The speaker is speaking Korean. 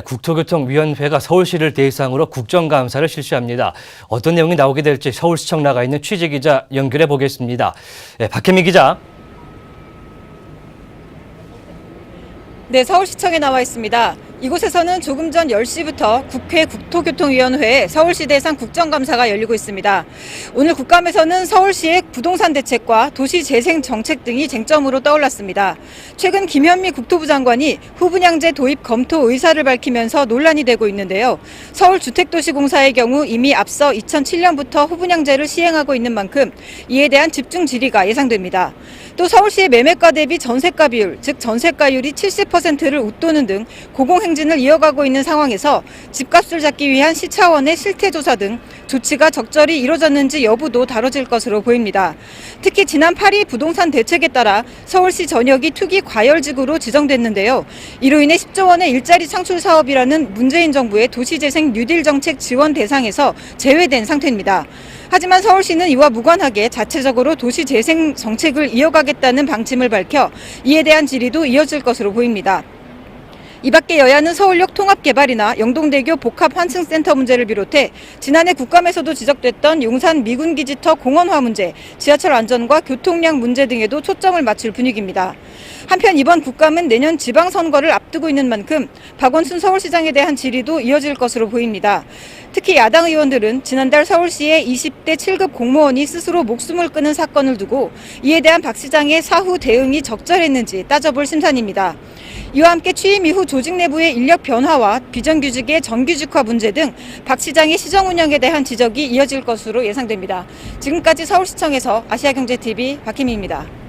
국토교통위원회가 서울시를 대상으로 국정감사를 실시합니다. 어떤 내용이 나오게 될지 서울시청 나가 있는 취재기자 연결해 보겠습니다. 예, 박혜미 기자. 네, 서울시청에 나와 있습니다. 이곳에서는 조금 전 10시부터 국회 국토교통위원회 서울시 대상 국정감사가 열리고 있습니다. 오늘 국감에서는 서울시의 부동산 대책과 도시 재생 정책 등이 쟁점으로 떠올랐습니다. 최근 김현미 국토부 장관이 후분양제 도입 검토 의사를 밝히면서 논란이 되고 있는데요. 서울주택도시공사의 경우 이미 앞서 2007년부터 후분양제를 시행하고 있는 만큼 이에 대한 집중 질의가 예상됩니다. 또 서울시의 매매가 대비 전세가 비율, 즉 전세가율이 70%를 웃도는 등 고공행 진을 이어가고 있는 상황에서 집값을 잡기 위한 시 차원의 실태 조사 등 조치가 적절히 이뤄졌는지 여부도 다뤄질 것으로 보입니다. 특히 지난 8일 부동산 대책에 따라 서울시 전역이 투기 과열지구로 지정됐는데요. 이로 인해 10조 원의 일자리 창출 사업이라는 문재인 정부의 도시재생 뉴딜 정책 지원 대상에서 제외된 상태입니다. 하지만 서울시는 이와 무관하게 자체적으로 도시 재생 정책을 이어가겠다는 방침을 밝혀 이에 대한 질의도 이어질 것으로 보입니다. 이 밖에 여야는 서울역 통합개발이나 영동대교 복합환승센터 문제를 비롯해 지난해 국감에서도 지적됐던 용산 미군기지터 공원화 문제, 지하철 안전과 교통량 문제 등에도 초점을 맞출 분위기입니다. 한편 이번 국감은 내년 지방선거를 앞두고 있는 만큼 박원순 서울시장에 대한 질의도 이어질 것으로 보입니다. 특히 야당 의원들은 지난달 서울시의 20대 7급 공무원이 스스로 목숨을 끊은 사건을 두고 이에 대한 박 시장의 사후 대응이 적절했는지 따져볼 심산입니다. 이와 함께 취임 이후 조직 내부의 인력 변화와 비정규직의 정규직화 문제 등 박 시장의 시정 운영에 대한 지적이 이어질 것으로 예상됩니다. 지금까지 서울시청에서 아시아경제TV 박희미입니다.